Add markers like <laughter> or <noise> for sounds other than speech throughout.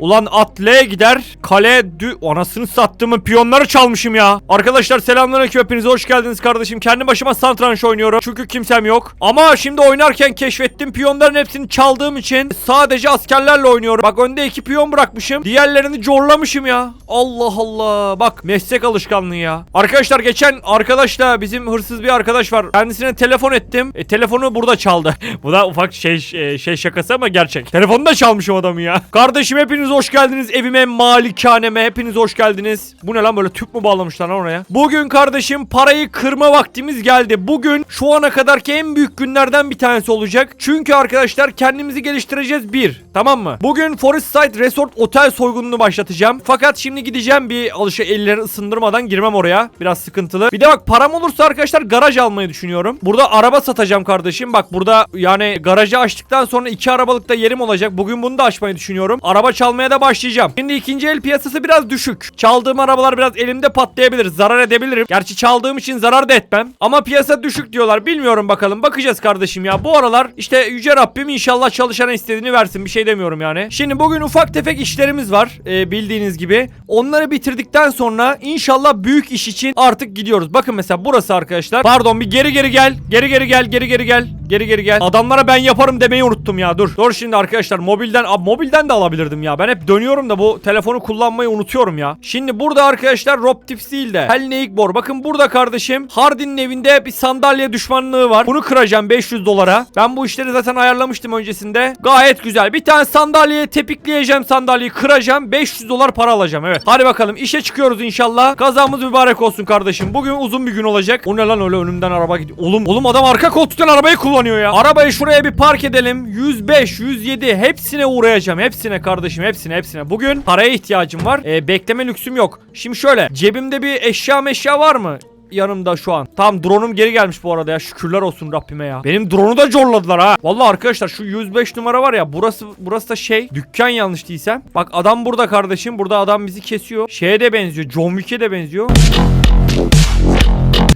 Ulan at gider. Kale dü... Anasını sattığımın piyonları çalmışım ya. Arkadaşlar selamünaleyküm hepiniz hoş geldiniz kardeşim. Kendi başıma santranç oynuyorum. Çünkü kimsem yok. Ama şimdi oynarken keşfettim. Piyonların hepsini çaldığım için sadece askerlerle oynuyorum. Bak önde iki piyon bırakmışım. Diğerlerini corlamışım ya. Allah Allah. Bak meslek alışkanlığı ya. Arkadaşlar geçen arkadaşla bizim hırsız bir arkadaş var. Kendisine telefon ettim. E, telefonu burada çaldı. <laughs> Bu da ufak şey e, şey şakası ama gerçek. Telefonu da çalmışım adamı ya. Kardeşim hepiniz hoş geldiniz evime, malikaneme. Hepiniz hoş geldiniz. Bu ne lan böyle tüp mü bağlamışlar lan oraya? Bugün kardeşim parayı kırma vaktimiz geldi. Bugün şu ana kadarki en büyük günlerden bir tanesi olacak. Çünkü arkadaşlar kendimizi geliştireceğiz bir. Tamam mı? Bugün Forest Side Resort otel soygununu başlatacağım. Fakat şimdi gideceğim bir alışa elleri ısındırmadan girmem oraya. Biraz sıkıntılı. Bir de bak param olursa arkadaşlar garaj almayı düşünüyorum. Burada araba satacağım kardeşim. Bak burada yani garajı açtıktan sonra iki arabalık da yerim olacak. Bugün bunu da açmayı düşünüyorum. Araba çalmaya da başlayacağım. Şimdi ikinci el piyasası biraz düşük. Çaldığım arabalar biraz elimde patlayabilir. Zarar edebilirim. Gerçi çaldığım için zarar da etmem. Ama piyasa düşük diyorlar. Bilmiyorum bakalım. Bakacağız kardeşim ya. Bu aralar işte Yüce Rabbim inşallah çalışana istediğini versin. Bir şey demiyorum yani. Şimdi bugün ufak tefek işlerimiz var. e, bildiğiniz gibi. Onları bitirdikten sonra inşallah büyük iş için artık gidiyoruz. Bakın mesela burası arkadaşlar. Pardon bir geri geri gel. Geri geri gel. Geri geri gel. Geri geri gel. Adamlara ben yaparım demeyi unuttum ya. Dur. Dur şimdi arkadaşlar mobilden Abi, mobilden de alabilirdim ya. Ben hep dönüyorum da bu telefonu kullanmayı unutuyorum ya. Şimdi burada arkadaşlar Rob Tips değil de Helne Igbor. Bakın burada kardeşim Hardin'in evinde bir sandalye düşmanlığı var. Bunu kıracağım 500 dolara. Ben bu işleri zaten ayarlamıştım öncesinde. Gayet güzel. Bir tane sandalyeye tepikleyeceğim sandalyeyi kıracağım. 500 dolar para alacağım evet. Hadi bakalım işe çıkıyoruz inşallah. Kazamız mübarek olsun kardeşim. Bugün uzun bir gün olacak. O ne lan öyle önümden araba gidiyor. Oğlum oğlum adam arka koltuktan arabayı kullanıyor ya. Arabayı şuraya bir park edelim. 105, 107 hepsine uğrayacağım. Hepsine kardeşim hepsine hepsine. Bugün paraya ihtiyacım var. Ee, bekleme lüksüm yok. Şimdi şöyle cebimde bir eşya meşya var mı? yanımda şu an. Tamam drone'um geri gelmiş bu arada ya. Şükürler olsun Rabbime ya. Benim drone'u da corladılar ha. Vallahi arkadaşlar şu 105 numara var ya burası burası da şey dükkan yanlış değilsem. Bak adam burada kardeşim. Burada adam bizi kesiyor. Şeye de benziyor. John Wick'e de benziyor.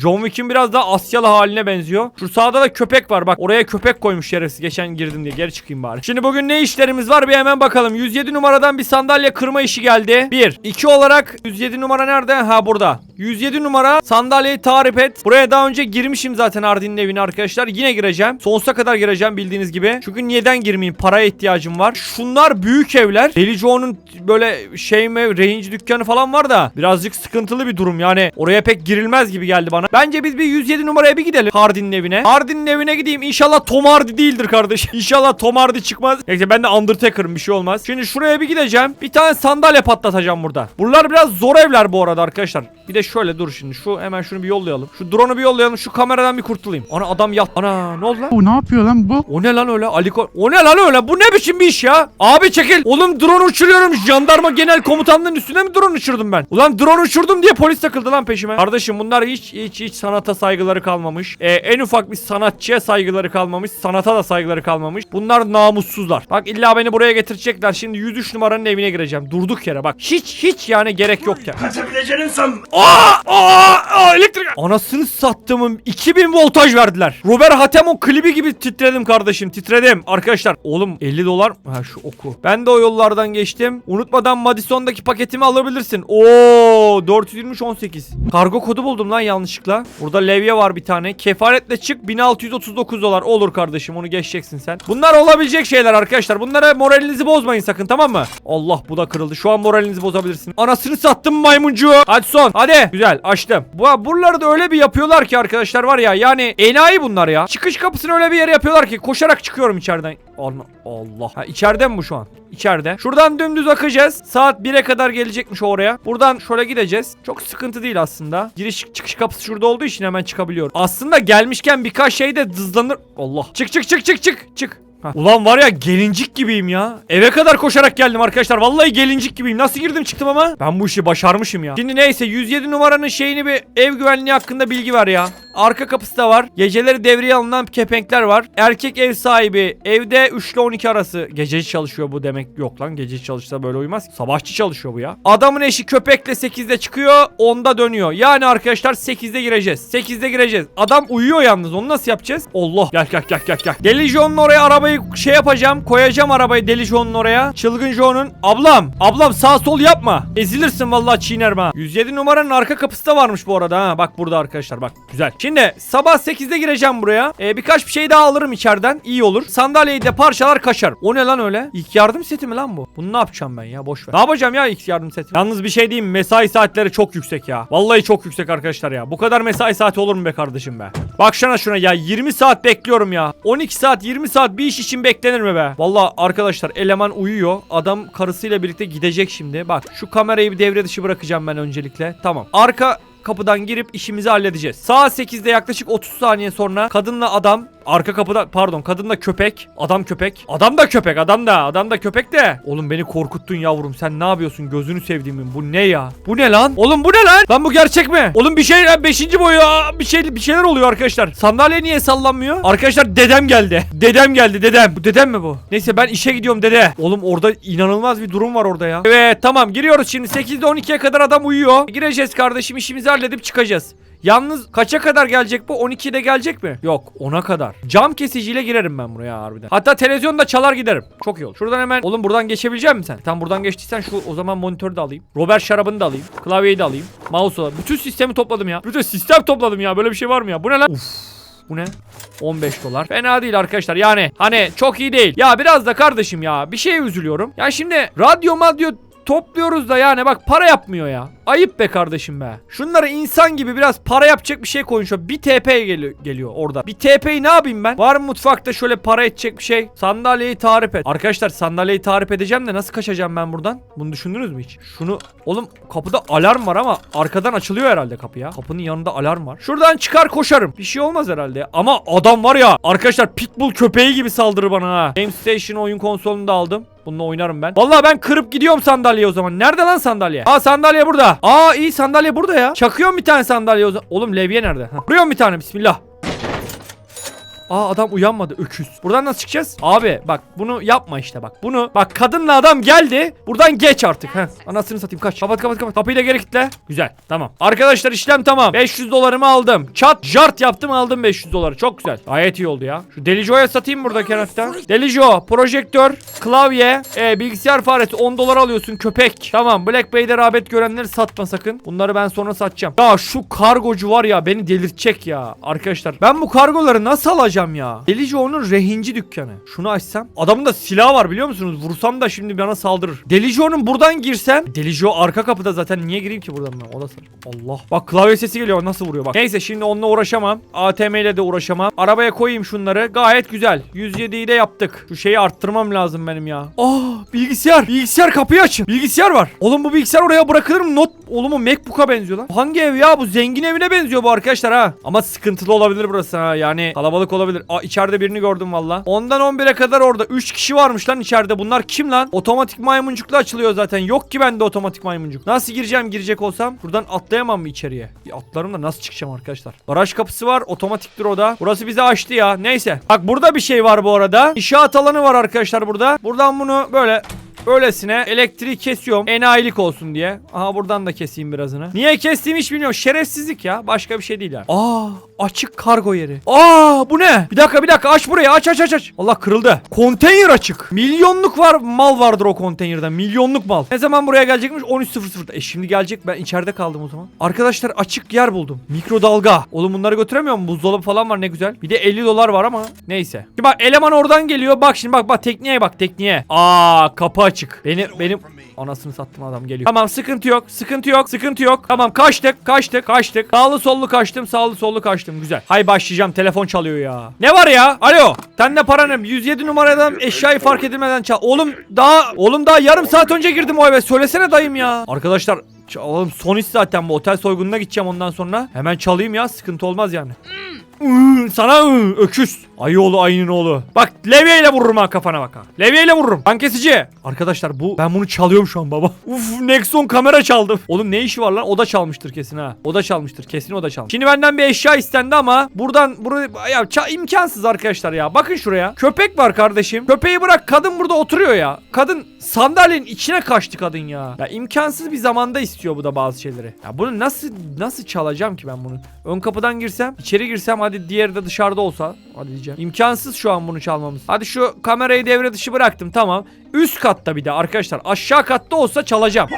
John Wick'in biraz daha Asyalı haline benziyor. Şu sağda da köpek var. Bak oraya köpek koymuş şerefsiz. Geçen girdim diye. Geri çıkayım bari. Şimdi bugün ne işlerimiz var bir hemen bakalım. 107 numaradan bir sandalye kırma işi geldi. 1. 2 olarak 107 numara nerede? Ha burada. 107 numara sandalyeyi tarif et. Buraya daha önce girmişim zaten Ardin'in evine arkadaşlar. Yine gireceğim. Sonsuza kadar gireceğim bildiğiniz gibi. Çünkü neden girmeyeyim? Paraya ihtiyacım var. Şunlar büyük evler. Deli Joe'nun böyle şey mi range dükkanı falan var da birazcık sıkıntılı bir durum. Yani oraya pek girilmez gibi geldi bana. Bence biz bir 107 numaraya bir gidelim. Hardin'in evine. Hardin'in evine gideyim. İnşallah Tom Hardy değildir kardeşim. <laughs> İnşallah Tom Hardy çıkmaz. Neyse ben de Undertaker'ım bir şey olmaz. Şimdi şuraya bir gideceğim. Bir tane sandalye patlatacağım burada. Buralar biraz zor evler bu arada arkadaşlar. Bir de şöyle dur şimdi. Şu hemen şunu bir yollayalım. Şu drone'u bir yollayalım. Şu kameradan bir kurtulayım. Ana adam yat. Ana ne oldu lan? Bu ne yapıyor lan bu? O ne lan öyle Aliko? O ne lan öyle? Bu ne biçim bir iş ya? Abi çekil. Oğlum drone uçuruyorum. Jandarma genel komutanlığının üstüne mi drone uçurdum ben? Ulan drone uçurdum diye polis takıldı lan peşime. Kardeşim bunlar hiç hiç hiç sanata saygıları kalmamış. Ee, en ufak bir sanatçıya saygıları kalmamış. Sanata da saygıları kalmamış. Bunlar namussuzlar. Bak illa beni buraya getirecekler. Şimdi 103 numaranın evine gireceğim. Durduk yere bak. Hiç hiç yani gerek yok ya. Kaçabileceğini san. Aa, aa, aa, elektrik. Anasını sattığımın 2000 voltaj verdiler. Robert Hatemon klibi gibi titredim kardeşim titredim. Arkadaşlar oğlum 50 dolar. Ha şu oku. Ben de o yollardan geçtim. Unutmadan Madison'daki paketimi alabilirsin. Oo 423 18. Kargo kodu buldum lan yanlışlıkla. Burada levye var bir tane. Kefaletle çık 1639 dolar. Olur kardeşim onu geçeceksin sen. Bunlar olabilecek şeyler arkadaşlar. Bunlara moralinizi bozmayın sakın tamam mı? Allah bu da kırıldı. Şu an moralinizi bozabilirsin. Anasını sattım maymuncuğu. Hadi son. Hadi. Güzel açtım. Bu buraları da öyle bir yapıyorlar ki arkadaşlar var ya. Yani enayi bunlar ya. Çıkış kapısını öyle bir yere yapıyorlar ki koşarak çıkıyorum içeriden. Allah. Allah. Ha içeride mi bu şu an? İçeride. Şuradan dümdüz akacağız. Saat 1'e kadar gelecekmiş oraya. Buradan şöyle gideceğiz. Çok sıkıntı değil aslında. Giriş çıkış kapısı şurada olduğu için hemen çıkabiliyorum. Aslında gelmişken birkaç şey de hızlanır. Allah. Çık çık çık çık çık. Çık. Hah. Ulan var ya gelincik gibiyim ya. Eve kadar koşarak geldim arkadaşlar. Vallahi gelincik gibiyim. Nasıl girdim çıktım ama? Ben bu işi başarmışım ya. Şimdi neyse 107 numaranın şeyini bir ev güvenliği hakkında bilgi ver ya. Arka kapısı da var. Geceleri devreye alınan kepenkler var. Erkek ev sahibi evde 3 ile 12 arası gececi çalışıyor bu demek yok lan. Gececi çalışsa böyle uyumaz. ki. Sabahçı çalışıyor bu ya. Adamın eşi köpekle 8'de çıkıyor 10'da dönüyor. Yani arkadaşlar 8'de gireceğiz. 8'de gireceğiz. Adam uyuyor yalnız onu nasıl yapacağız? Allah gel gel gel gel gel. Deli John'un oraya arabayı şey yapacağım. Koyacağım arabayı Deli John'un oraya. Çılgın John'un. Ablam ablam sağ sol yapma. Ezilirsin vallahi çiğnerim ha. 107 numaranın arka kapısı da varmış bu arada ha. Bak burada arkadaşlar bak güzel. Şimdi sabah 8'de gireceğim buraya. Ee, birkaç bir şey daha alırım içeriden. İyi olur. Sandalyeyi de parçalar kaşarım. O ne lan öyle? İlk yardım seti mi lan bu? Bunu ne yapacağım ben ya? Boş ver. Ne yapacağım ya ilk yardım seti? Yalnız bir şey diyeyim? Mesai saatleri çok yüksek ya. Vallahi çok yüksek arkadaşlar ya. Bu kadar mesai saati olur mu be kardeşim be? Baksana şuna ya 20 saat bekliyorum ya. 12 saat 20 saat bir iş için beklenir mi be? Vallahi arkadaşlar eleman uyuyor. Adam karısıyla birlikte gidecek şimdi. Bak şu kamerayı bir devre dışı bırakacağım ben öncelikle. Tamam. Arka kapıdan girip işimizi halledeceğiz. Saat 8'de yaklaşık 30 saniye sonra kadınla adam arka kapıda pardon kadınla köpek adam köpek. Adam da köpek adam da adam da köpek de. Oğlum beni korkuttun yavrum sen ne yapıyorsun? Gözünü sevdiğimin bu ne ya? Bu ne lan? Oğlum bu ne lan? Lan bu gerçek mi? Oğlum bir şey 5. boyu bir şey bir şeyler oluyor arkadaşlar. Sandalye niye sallanmıyor? Arkadaşlar dedem geldi. Dedem geldi dedem. Bu dedem mi bu? Neyse ben işe gidiyorum dede. Oğlum orada inanılmaz bir durum var orada ya. Evet tamam giriyoruz şimdi. 8'de 12'ye kadar adam uyuyor. Gireceğiz kardeşim işimizi halledip çıkacağız Yalnız kaça kadar gelecek bu? 12'de gelecek mi? Yok 10'a kadar. Cam kesiciyle girerim ben buraya harbiden. Hatta televizyonda çalar giderim. Çok iyi olur. Şuradan hemen oğlum buradan geçebilecek misin sen? Tam buradan geçtiysen şu o zaman monitörü de alayım. Robert şarabını da alayım. Klavyeyi de alayım. Mouse'u da. Bütün sistemi topladım ya. Bütün sistem topladım ya. Böyle bir şey var mı ya? Bu ne lan? Uf. Bu ne? 15 dolar. Fena değil arkadaşlar. Yani hani çok iyi değil. Ya biraz da kardeşim ya bir şeye üzülüyorum. Ya şimdi radyo madyo topluyoruz da yani bak para yapmıyor ya. Ayıp be kardeşim be. Şunları insan gibi biraz para yapacak bir şey koyun şu. Bir TP geliyor, geliyor orada. Bir TP'yi ne yapayım ben? Var mı mutfakta şöyle para edecek bir şey? Sandalyeyi tarif et. Arkadaşlar sandalyeyi tarif edeceğim de nasıl kaçacağım ben buradan? Bunu düşündünüz mü hiç? Şunu oğlum kapıda alarm var ama arkadan açılıyor herhalde kapı ya. Kapının yanında alarm var. Şuradan çıkar koşarım. Bir şey olmaz herhalde. Ama adam var ya arkadaşlar pitbull köpeği gibi saldırır bana ha. Game Station oyun konsolunu da aldım. Bununla oynarım ben. Vallahi ben kırıp gidiyorum sandalye o zaman. Nerede lan sandalye? Aa sandalye burada. Aa iyi sandalye burada ya. Çakıyorum bir tane sandalye o zaman. Oğlum levye nerede? Hah. Vuruyorum bir tane bismillah. Aa adam uyanmadı öküz. Buradan nasıl çıkacağız? Abi bak bunu yapma işte bak. Bunu bak kadınla adam geldi. Buradan geç artık. Heh. Anasını satayım kaç. Kapat kapat kapat. Kapıyı da geri kilitle. Güzel tamam. Arkadaşlar işlem tamam. 500 dolarımı aldım. Çat jart yaptım aldım 500 doları. Çok güzel. Gayet iyi oldu ya. Şu Delijo'ya satayım burada kenarda. Delijo projektör, klavye, e, bilgisayar faresi 10 dolar alıyorsun köpek. Tamam Black Bay'de rağbet görenleri satma sakın. Bunları ben sonra satacağım. Ya şu kargocu var ya beni delirtecek ya. Arkadaşlar ben bu kargoları nasıl alacağım ya? Delijo'nun rehinci dükkanı. Şunu açsam. Adamın da silahı var biliyor musunuz? Vursam da şimdi bana saldırır. Delijo'nun buradan girsem. Delijo arka kapıda zaten niye gireyim ki buradan ben? O da sır. Allah. Bak klavye sesi geliyor nasıl vuruyor bak. Neyse şimdi onunla uğraşamam. ATM ile de uğraşamam. Arabaya koyayım şunları. Gayet güzel. 107'yi de yaptık. Şu şeyi arttırmam lazım benim ya. Oh bilgisayar. Bilgisayar kapıyı açın. Bilgisayar var. Oğlum bu bilgisayar oraya bırakılır mı? Not oğlum o MacBook'a benziyor lan. Hangi ev ya? Bu zengin evine benziyor bu arkadaşlar ha. Ama sıkıntılı olabilir burası ha. Yani kalabalık olabilir. Aa içeride birini gördüm valla. Ondan 11'e kadar orada 3 kişi varmış lan içeride. Bunlar kim lan? Otomatik maymuncukla açılıyor zaten. Yok ki bende otomatik maymuncuk. Nasıl gireceğim girecek olsam? Buradan atlayamam mı içeriye? Bir atlarım da nasıl çıkacağım arkadaşlar? Baraj kapısı var. Otomatiktir o da. Burası bize açtı ya. Neyse. Bak burada bir şey var bu arada. İnşaat alanı var arkadaşlar burada. Buradan bunu böyle Öylesine elektriği kesiyorum. Enayilik olsun diye. Aha buradan da keseyim birazını. Niye kestiğimi hiç bilmiyorum. Şerefsizlik ya. Başka bir şey değil yani. Aa açık kargo yeri. Aa bu ne? Bir dakika bir dakika aç burayı aç aç aç aç. Allah kırıldı. Konteyner açık. Milyonluk var mal vardır o konteynerde. Milyonluk mal. Ne zaman buraya gelecekmiş? 13.00'da. E şimdi gelecek. Ben içeride kaldım o zaman. Arkadaşlar açık yer buldum. Mikrodalga. Oğlum bunları götüremiyor mu? Buzdolabı falan var ne güzel. Bir de 50 dolar var ama neyse. Şimdi bak eleman oradan geliyor. Bak şimdi bak bak tekniğe bak tekniğe. Aa kapı açık. Beni benim anasını sattım adam geliyor. Tamam sıkıntı yok. Sıkıntı yok. Sıkıntı yok. Tamam kaçtık. Kaçtık. Kaçtık. Sağlı sollu kaçtım. Sağlı sollu kaçtım. Güzel. Hay başlayacağım. Telefon çalıyor ya. Ne var ya? Alo. Sen ne? 107 numaradan eşyayı fark edilmeden çal. Oğlum daha oğlum daha yarım saat önce girdim o eve. Söylesene dayım ya. Arkadaşlar Oğlum son iş zaten bu otel soygununa gideceğim ondan sonra. Hemen çalayım ya sıkıntı olmaz yani. Iı, sana ıı, öküz. Ayı oğlu ayının oğlu. Bak levyeyle vururum ha kafana bak ha. Levyeyle vururum. Kan kesici. Arkadaşlar bu ben bunu çalıyorum şu an baba. <laughs> Uf Nexon kamera çaldım. Oğlum ne işi var lan? O da çalmıştır kesin ha. O da çalmıştır. Kesin o da çalmış. Şimdi benden bir eşya istendi ama buradan buraya ya imkansız arkadaşlar ya. Bakın şuraya. Köpek var kardeşim. Köpeği bırak kadın burada oturuyor ya. Kadın sandalyenin içine kaçtı kadın ya. Ya imkansız bir zamanda istiyor bu da bazı şeyleri. Ya bunu nasıl nasıl çalacağım ki ben bunu? Ön kapıdan girsem, içeri girsem hadi diğeri de dışarıda olsa. Hadi diyeceğim. İmkansız şu an bunu çalmamız. Hadi şu kamerayı devre dışı bıraktım tamam. Üst katta bir de arkadaşlar. Aşağı katta olsa çalacağım.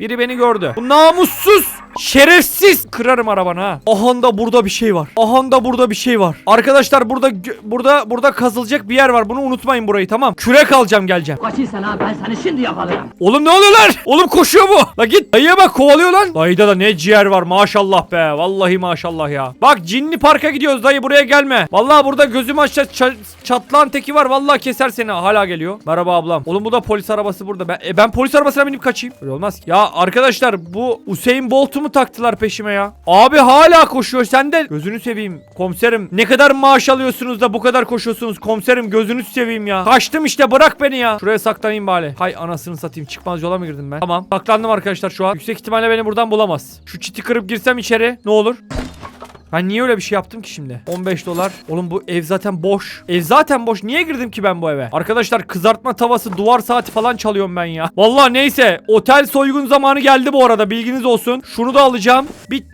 Biri beni gördü. Bu namussuz, şerefsiz. Kırarım arabanı ha. Ahan da burada bir şey var. Ahan da burada bir şey var. Arkadaşlar burada burada burada kazılacak bir yer var. Bunu unutmayın burayı tamam. Kürek alacağım geleceğim. Kaçıysan ha ben seni şimdi yakalarım. Oğlum ne oluyor lan? Oğlum koşuyor bu. La git. Dayıya bak kovalıyor lan. Dayıda da ne ciğer var maşallah be. Vallahi maşallah ya. Bak cinli parka gidiyoruz dayı buraya gelme. Vallahi burada gözüm ça- çatlan teki var. Vallahi keser seni. Hala geliyor. Merhaba ablam. Oğlum bu da polis arabası burada. Ben, e, ben polis arabasına binip kaçayım. Öyle olmaz ki. Ya arkadaşlar bu Usain Bolt'u mu taktılar peşime ya? Abi hala koşuyor. Sen de gözünü seveyim komiserim. Ne kadar maaş alıyorsunuz da bu kadar koşuyorsunuz komiserim gözünü seveyim ya. Kaçtım işte bırak beni ya. Şuraya saklanayım bari. Hay anasını satayım. Çıkmaz yola mı girdim ben? Tamam. Saklandım arkadaşlar şu an. Yüksek ihtimalle beni buradan bulamaz. Şu çiti kırıp girsem içeri ne olur? Ben niye öyle bir şey yaptım ki şimdi? 15 dolar. Oğlum bu ev zaten boş. Ev zaten boş. Niye girdim ki ben bu eve? Arkadaşlar kızartma tavası, duvar saati falan çalıyorum ben ya. Vallahi neyse. Otel soygun zamanı geldi bu arada. Bilginiz olsun. Şunu da alacağım. Bir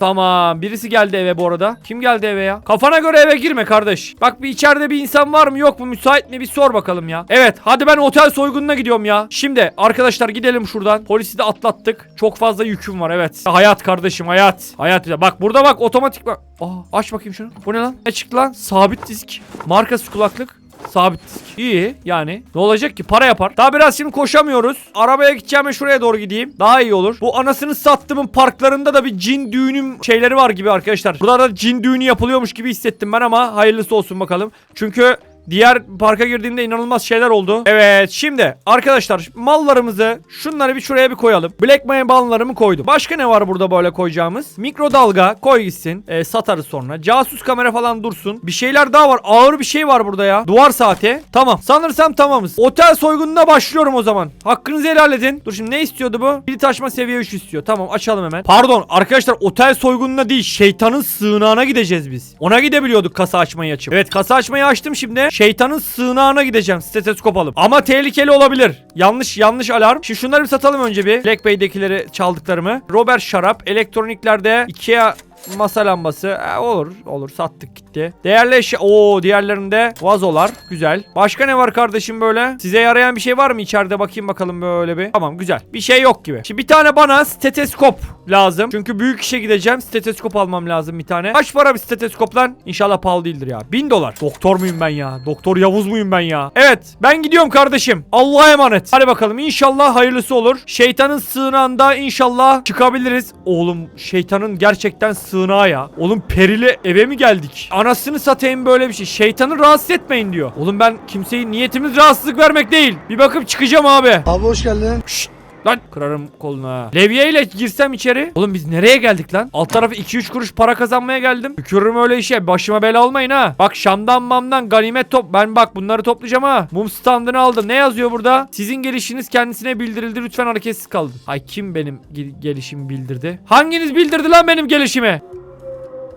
Tamam. Birisi geldi eve bu arada. Kim geldi eve ya? Kafana göre eve girme kardeş. Bak bir içeride bir insan var mı yok mu? Müsait mi? Bir sor bakalım ya. Evet. Hadi ben otel soygununa gidiyorum ya. Şimdi arkadaşlar gidelim şuradan. Polisi de atlattık. Çok fazla yüküm var evet. Hayat kardeşim hayat. Hayat. Bak burada bak otomatik bak. Aa, aç bakayım şunu. Bu ne lan? Ne çıktı lan? Sabit disk. Markası kulaklık. Sabit. İyi yani. Ne olacak ki? Para yapar. Daha biraz şimdi koşamıyoruz. Arabaya gideceğim ve şuraya doğru gideyim. Daha iyi olur. Bu anasını sattığımın parklarında da bir cin düğünüm şeyleri var gibi arkadaşlar. Burada da cin düğünü yapılıyormuş gibi hissettim ben ama hayırlısı olsun bakalım. Çünkü Diğer parka girdiğimde inanılmaz şeyler oldu. Evet şimdi arkadaşlar mallarımızı şunları bir şuraya bir koyalım. Black Mane ballarımı koydum. Başka ne var burada böyle koyacağımız? Mikrodalga koy gitsin. Ee, satarız sonra. Casus kamera falan dursun. Bir şeyler daha var. Ağır bir şey var burada ya. Duvar saati. Tamam. Sanırsam tamamız. Otel soygununa başlıyorum o zaman. Hakkınızı helal edin. Dur şimdi ne istiyordu bu? Bir taşma seviye 3 istiyor. Tamam açalım hemen. Pardon arkadaşlar otel soygununa değil şeytanın sığınağına gideceğiz biz. Ona gidebiliyorduk kasa açmayı açıp. Evet kasa açmayı açtım şimdi. Şeytanın sığınağına gideceğim. Steteskop alıp. Ama tehlikeli olabilir. Yanlış yanlış alarm. Şimdi şunları bir satalım önce bir. Black Bay'dekileri çaldıklarımı. Robert şarap. Elektroniklerde Ikea masa lambası. E, olur olur sattık gitti. Değerli eşya. Oo diğerlerinde vazolar. Güzel. Başka ne var kardeşim böyle? Size yarayan bir şey var mı içeride? Bakayım bakalım böyle bir. Tamam güzel. Bir şey yok gibi. Şimdi bir tane bana steteskop lazım. Çünkü büyük işe gideceğim. Steteskop almam lazım bir tane. Kaç para bir steteskop lan? İnşallah pahalı değildir ya. Bin dolar. Doktor muyum ben ya? Doktor Yavuz muyum ben ya? Evet. Ben gidiyorum kardeşim. Allah'a emanet. Hadi bakalım. İnşallah hayırlısı olur. Şeytanın sığınağında inşallah çıkabiliriz. Oğlum şeytanın gerçekten sığınağı ya. Oğlum perili eve mi geldik? Anasını satayım böyle bir şey. Şeytanı rahatsız etmeyin diyor. Oğlum ben kimseyi niyetimiz rahatsızlık vermek değil. Bir bakıp çıkacağım abi. Abi hoş geldin. Şşt. Lan kırarım koluna. Levye ile girsem içeri. Oğlum biz nereye geldik lan? Alt tarafı 2-3 kuruş para kazanmaya geldim. Tükürürüm öyle işe. Başıma bela olmayın ha. Bak Şam'dan mamdan ganimet top. Ben bak bunları toplayacağım ha. Mum standını aldım. Ne yazıyor burada? Sizin gelişiniz kendisine bildirildi. Lütfen hareketsiz kalın. Ay kim benim gel- gelişimi bildirdi? Hanginiz bildirdi lan benim gelişimi?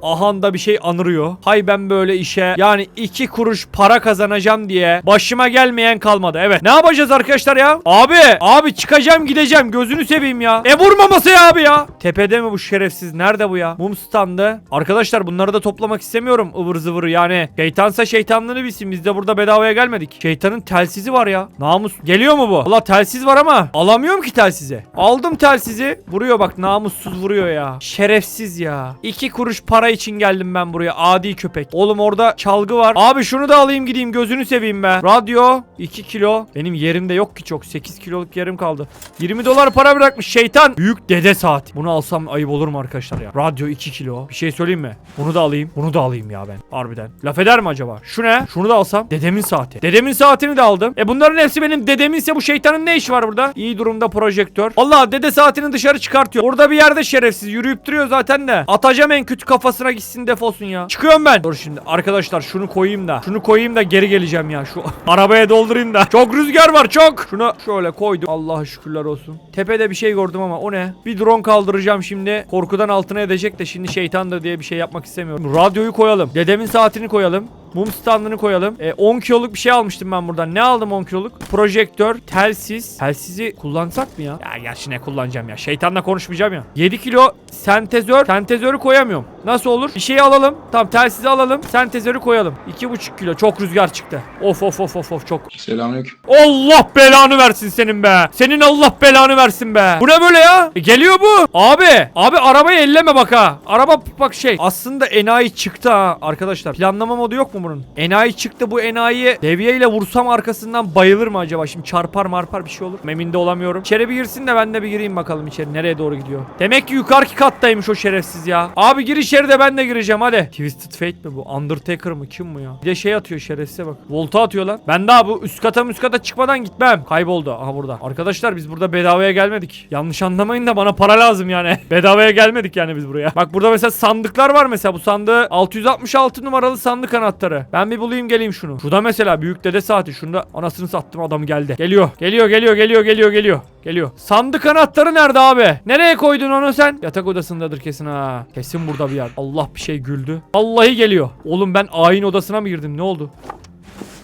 Ahanda bir şey anırıyor. Hay ben böyle işe yani iki kuruş para kazanacağım diye başıma gelmeyen kalmadı. Evet. Ne yapacağız arkadaşlar ya? Abi. Abi çıkacağım gideceğim. Gözünü seveyim ya. E vurma masaya abi ya. Tepede mi bu şerefsiz? Nerede bu ya? Mum standı. Arkadaşlar bunları da toplamak istemiyorum. ıvır zıvır yani. Şeytansa şeytanlığını bilsin. Biz de burada bedavaya gelmedik. Şeytanın telsizi var ya. Namus. Geliyor mu bu? Allah telsiz var ama alamıyorum ki telsizi. Aldım telsizi. Vuruyor bak namussuz vuruyor ya. Şerefsiz ya. İki kuruş para için geldim ben buraya. Adi köpek. Oğlum orada çalgı var. Abi şunu da alayım gideyim gözünü seveyim be. Radyo 2 kilo. Benim yerimde yok ki çok. 8 kiloluk yerim kaldı. 20 dolar para bırakmış şeytan. Büyük dede saati. Bunu alsam ayıp olur mu arkadaşlar ya? Radyo 2 kilo. Bir şey söyleyeyim mi? Bunu da alayım. Bunu da alayım ya ben. Harbiden. Laf eder mi acaba? Şu ne? Şunu da alsam. Dedemin saati. Dedemin saatini de aldım. E bunların hepsi benim dedeminse bu şeytanın ne işi var burada? İyi durumda projektör. Allah dede saatini dışarı çıkartıyor. Orada bir yerde şerefsiz yürüyüp duruyor zaten de. Atacağım en kötü kafasına gitsin defolsun ya. Çıkıyorum ben. Dur şimdi arkadaşlar şunu koyayım da. Şunu koyayım da geri geleceğim ya. Şu <laughs> arabaya doldurayım da. Çok rüzgar var çok. Şunu şöyle koydum. Allah'a şükürler olsun. Tepede bir şey gördüm ama o ne? Bir drone kaldıracağım şimdi. Korkudan altına edecek de şimdi şeytandır diye bir şey yapmak istemiyorum. Radyoyu koyalım. Dedemin saatini koyalım. Mum standını koyalım. E, 10 kiloluk bir şey almıştım ben buradan. Ne aldım 10 kiloluk? Projektör, telsiz. Telsizi kullansak mı ya? Ya gerçi ne kullanacağım ya. Şeytanla konuşmayacağım ya. 7 kilo sentezör. Sentezörü koyamıyorum. Nasıl olur? Bir şeyi alalım. Tamam telsizi alalım. Sentezörü koyalım. 2,5 kilo. Çok rüzgar çıktı. Of of of of of çok. Selamünaleyküm. Allah belanı versin senin be. Senin Allah belanı versin be. Bu ne böyle ya? E, geliyor bu. Abi. Abi arabayı elleme bak ha. Araba bak şey. Aslında enayi çıktı ha arkadaşlar. Planlama modu yok mu bunun? Enayi çıktı bu enayiye devyeyle vursam arkasından bayılır mı acaba? Şimdi çarpar marpar bir şey olur. Meminde olamıyorum. İçeri bir girsin de ben de bir gireyim bakalım içeri. Nereye doğru gidiyor? Demek ki yukarıki kattaymış o şerefsiz ya. Abi gir içeri de ben de gireceğim hadi. Twisted Fate mi bu? Undertaker mı? Kim bu ya? Bir de şey atıyor şerefsize bak. Volta atıyor lan. Ben daha bu üst kata üst kata çıkmadan gitmem. Kayboldu. Aha burada. Arkadaşlar biz burada bedavaya gelmedik. Yanlış anlamayın da bana para lazım yani. <laughs> bedavaya gelmedik yani biz buraya. Bak burada mesela sandıklar var mesela. Bu sandığı 666 numaralı sandık anahtarı. Ben bir bulayım geleyim şunu. Şurada mesela büyük dede saati. Şunda anasını sattım adam geldi. Geliyor. Geliyor geliyor geliyor geliyor geliyor. Geliyor. Sandık anahtarı nerede abi? Nereye koydun onu sen? Yatak odasındadır kesin ha. Kesin burada bir yer. Allah bir şey güldü. Vallahi geliyor. Oğlum ben ayin odasına mı girdim? Ne oldu?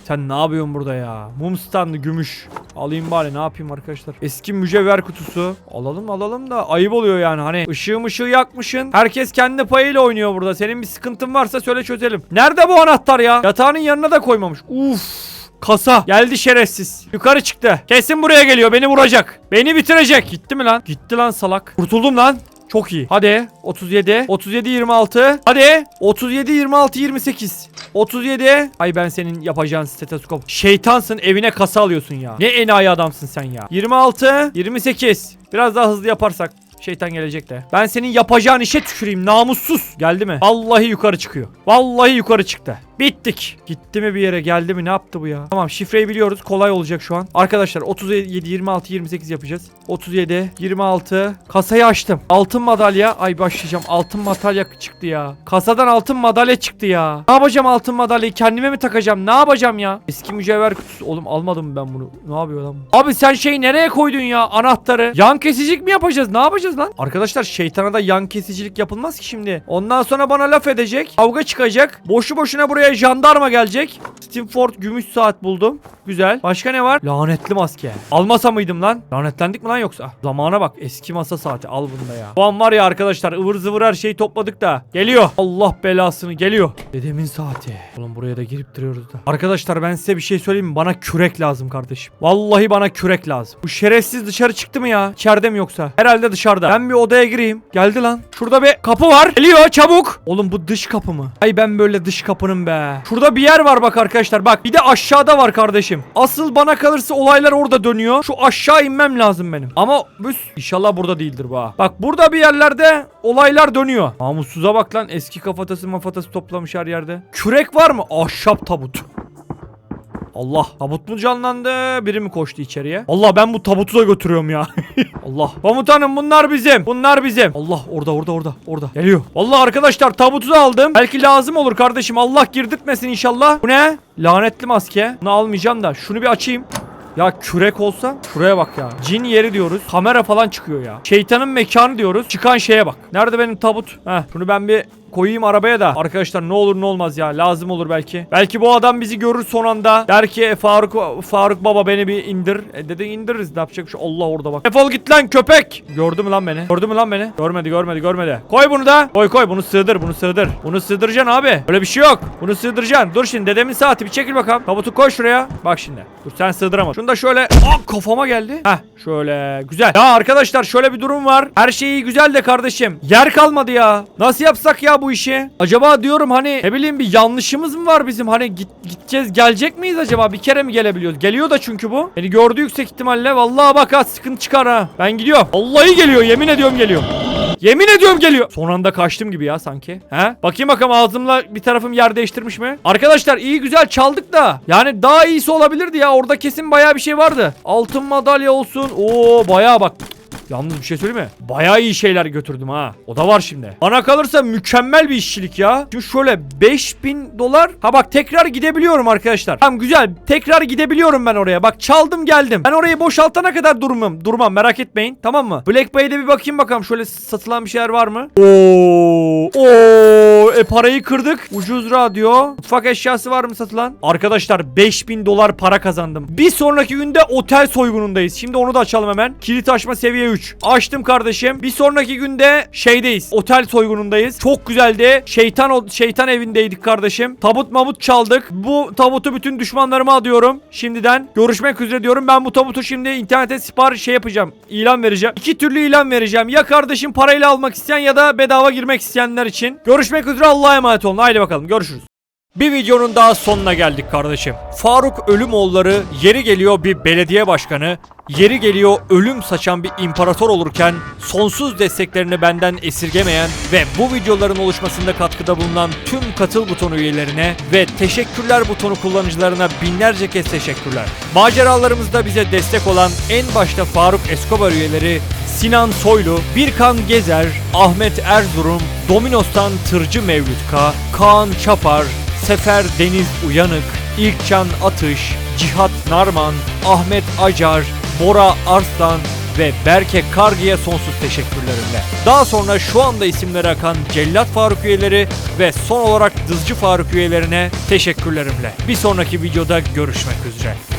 Sen ne yapıyorsun burada ya? Mum standı gümüş. Alayım bari ne yapayım arkadaşlar. Eski mücevher kutusu. Alalım alalım da ayıp oluyor yani. Hani ışığı mışığı yakmışın. Herkes kendi payıyla oynuyor burada. Senin bir sıkıntın varsa söyle çözelim. Nerede bu anahtar ya? Yatağının yanına da koymamış. Uf. Kasa. Geldi şerefsiz. Yukarı çıktı. Kesin buraya geliyor. Beni vuracak. Beni bitirecek. Gitti mi lan? Gitti lan salak. Kurtuldum lan. Çok iyi. Hadi 37 37 26 Hadi 37 26 28 37 Ay ben senin yapacağın stetoskop Şeytansın evine kasa alıyorsun ya Ne enayi adamsın sen ya 26 28 Biraz daha hızlı yaparsak Şeytan gelecek de. Ben senin yapacağın işe tüküreyim namussuz. Geldi mi? Vallahi yukarı çıkıyor. Vallahi yukarı çıktı. Bittik. Gitti mi bir yere geldi mi ne yaptı bu ya? Tamam şifreyi biliyoruz kolay olacak şu an. Arkadaşlar 37 26 28 yapacağız. 37 26 kasayı açtım. Altın madalya. Ay başlayacağım. Altın madalya çıktı ya. Kasadan altın madalya çıktı ya. Ne yapacağım altın madalyayı? Kendime mi takacağım? Ne yapacağım ya? Eski mücevher kutusu. Oğlum almadım ben bunu. Ne yapıyor lan? Abi sen şeyi nereye koydun ya? Anahtarı. Yan kesicilik mi yapacağız? Ne yapacağız lan? Arkadaşlar şeytana da yan kesicilik yapılmaz ki şimdi. Ondan sonra bana laf edecek. Kavga çıkacak. Boşu boşuna buraya jandarma gelecek. Stimford gümüş saat buldum. Güzel. Başka ne var? Lanetli maske. Almasa mıydım lan? Lanetlendik mi lan yoksa? Zamana bak. Eski masa saati. Al bunu da ya. Bu an var ya arkadaşlar ıvır zıvır her şeyi topladık da. Geliyor. Allah belasını geliyor. Dedemin saati. Oğlum buraya da girip duruyoruz da. Arkadaşlar ben size bir şey söyleyeyim mi? Bana kürek lazım kardeşim. Vallahi bana kürek lazım. Bu şerefsiz dışarı çıktı mı ya? İçeride mi yoksa? Herhalde dışarıda. Ben bir odaya gireyim. Geldi lan. Şurada bir kapı var. Geliyor çabuk. Oğlum bu dış kapı mı? Ay ben böyle dış kapının be. Şurada bir yer var bak arkadaşlar. Bak bir de aşağıda var kardeşim. Asıl bana kalırsa olaylar orada dönüyor. Şu aşağı inmem lazım benim. Ama büs inşallah burada değildir bu. Bak burada bir yerlerde olaylar dönüyor. Namussuza bak lan eski kafatası mafatası toplamış her yerde. Kürek var mı? Ahşap tabut. Allah tabut mu canlandı? Biri mi koştu içeriye? Allah ben bu tabutu da götürüyorum ya. <laughs> Allah. Komutanım bunlar bizim. Bunlar bizim. Allah orada orada orada orada. Geliyor. Allah arkadaşlar tabutu da aldım. Belki lazım olur kardeşim. Allah girdirtmesin inşallah. Bu ne? Lanetli maske. Bunu almayacağım da şunu bir açayım. Ya kürek olsa şuraya bak ya. Cin yeri diyoruz. Kamera falan çıkıyor ya. Şeytanın mekanı diyoruz. Çıkan şeye bak. Nerede benim tabut? Heh şunu ben bir koyayım arabaya da. Arkadaşlar ne olur ne olmaz ya. Lazım olur belki. Belki bu adam bizi görür son anda. Der ki "E, Faruk Faruk baba beni bir indir. E dedi indiririz. Ne yapacak şey? Allah orada bak. Defol git lan köpek. Gördü mü lan beni? Gördü mü lan beni? Görmedi görmedi görmedi. Koy bunu da. Koy koy bunu sığdır bunu sığdır. Bunu sığdıracaksın abi. Öyle bir şey yok. Bunu sığdıracaksın. Dur şimdi dedemin saati bir çekil bakalım. Tabutu koy şuraya. Bak şimdi. Dur sen sığdıramadın. Şunu da şöyle. Aa kafama geldi. Heh şöyle. Güzel. Ya arkadaşlar şöyle bir durum var. Her şey iyi güzel de kardeşim. Yer kalmadı ya. Nasıl yapsak ya bu işi? Acaba diyorum hani ne bileyim bir yanlışımız mı var bizim? Hani git, gideceğiz gelecek miyiz acaba? Bir kere mi gelebiliyoruz? Geliyor da çünkü bu. Beni gördü yüksek ihtimalle. Vallahi bak ha sıkıntı çıkar ha. Ben gidiyorum. Vallahi geliyor. Yemin ediyorum geliyor. Yemin ediyorum geliyor. Son anda kaçtım gibi ya sanki. He? Bakayım bakalım ağzımla bir tarafım yer değiştirmiş mi? Arkadaşlar iyi güzel çaldık da. Yani daha iyisi olabilirdi ya. Orada kesin bayağı bir şey vardı. Altın madalya olsun. Oo bayağı bak. Yalnız bir şey söyleyeyim mi? Bayağı iyi şeyler götürdüm ha. O da var şimdi. Bana kalırsa mükemmel bir işçilik ya. Şimdi şöyle 5000 dolar. Ha bak tekrar gidebiliyorum arkadaşlar. Tamam güzel. Tekrar gidebiliyorum ben oraya. Bak çaldım geldim. Ben orayı boşaltana kadar durmam. Durmam merak etmeyin. Tamam mı? Black Bay'de bir bakayım bakalım. Şöyle satılan bir şeyler var mı? Oo, oo, e parayı kırdık. Ucuz radyo. Mutfak eşyası var mı satılan? Arkadaşlar 5000 dolar para kazandım. Bir sonraki günde otel soygunundayız. Şimdi onu da açalım hemen. Kilit açma seviye 3. Açtım kardeşim. Bir sonraki günde şeydeyiz. Otel soygunundayız. Çok güzeldi. Şeytan şeytan evindeydik kardeşim. Tabut mabut çaldık. Bu tabutu bütün düşmanlarıma adıyorum. Şimdiden görüşmek üzere diyorum. Ben bu tabutu şimdi internete sipariş şey yapacağım. İlan vereceğim. İki türlü ilan vereceğim. Ya kardeşim parayla almak isteyen ya da bedava girmek isteyenler için. Görüşmek üzere Allah'a emanet olun. Haydi bakalım görüşürüz. Bir videonun daha sonuna geldik kardeşim. Faruk Ölümoğulları yeri geliyor bir belediye başkanı, yeri geliyor ölüm saçan bir imparator olurken sonsuz desteklerini benden esirgemeyen ve bu videoların oluşmasında katkıda bulunan tüm katıl butonu üyelerine ve teşekkürler butonu kullanıcılarına binlerce kez teşekkürler. Maceralarımızda bize destek olan en başta Faruk Escobar üyeleri Sinan Soylu, Birkan Gezer, Ahmet Erzurum, Dominos'tan Tırcı Mevlüt K, Kaan Çapar, Sefer Deniz Uyanık, İlkcan Atış, Cihat Narman, Ahmet Acar, Bora Arslan ve Berke Kargi'ye sonsuz teşekkürlerimle. Daha sonra şu anda isimleri akan Cellat Faruk üyeleri ve son olarak Dızcı Faruk üyelerine teşekkürlerimle. Bir sonraki videoda görüşmek üzere.